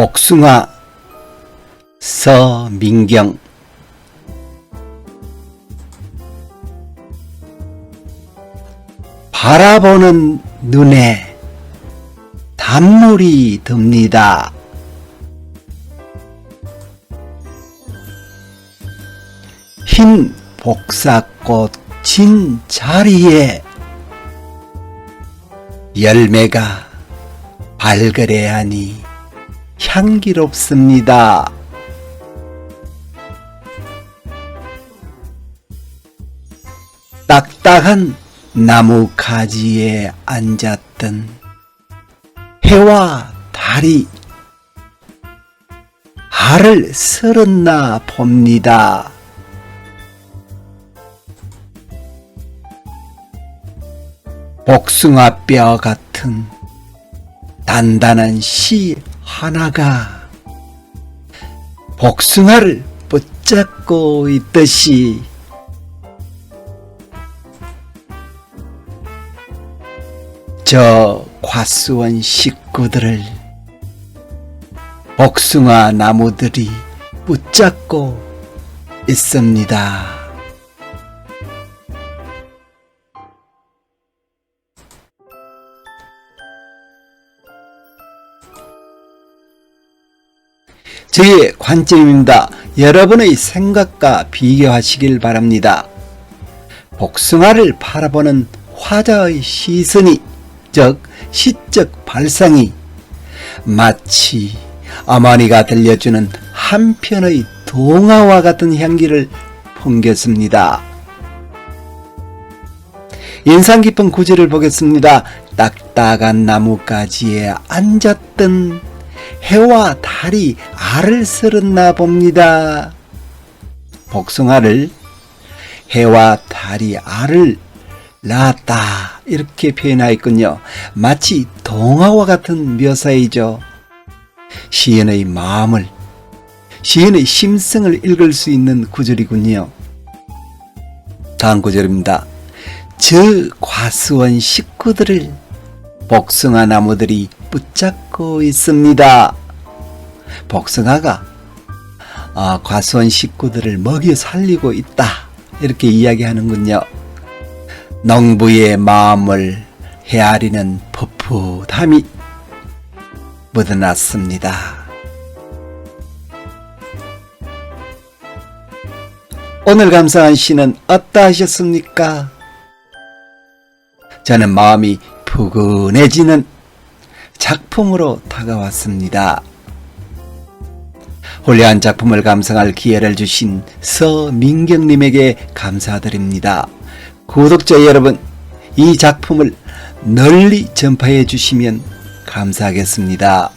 복숭아 서민경 바라보는 눈에 단물이 듭니다. 흰 복사꽃 진 자리에 열매가 발그레하니 향기롭습니다. 딱딱한 나무 가지에 앉았던 해와 달이 알을 쓸었나 봅니다. 복숭아 뼈 같은 단단한 씨 하나가 복숭아를 붙잡고 있듯이 저 과수원 식구들을 복숭아 나무들이 붙잡고 있습니다. 저의 관점입니다. 여러분의 생각과 비교하시길 바랍니다. 복숭아를 바라보는 화자의 시선이, 즉, 시적 발상이 마치 어머니가 들려주는 한 편의 동화와 같은 향기를 풍겼습니다. 인상 깊은 구절을 보겠습니다. 딱딱한 나무가지에 앉았던 해와 달이 알을 쓸었나 봅니다. 복숭아를 해와 달이 알을 낳았다 이렇게 표현하였군요. 마치 동화와 같은 묘사이죠. 시인의 마음을 시인의 심성을 읽을 수 있는 구절이군요. 다음 구절입니다. 저 과수원 식구들을 복숭아 나무들이 붙잡고 있습니다. 복숭아가 아, 과수원 식구들을 먹여 살리고 있다. 이렇게 이야기하는군요. 농부의 마음을 헤아리는 풋풋함이 묻어났습니다. 오늘 감상한 시는 어떠하셨습니까? 저는 마음이 푸근해지는 작품으로 다가왔습니다. 홀려한 작품을 감상할 기회를 주신 서민경님에게 감사드립니다. 구독자 여러분, 이 작품을 널리 전파해 주시면 감사하겠습니다.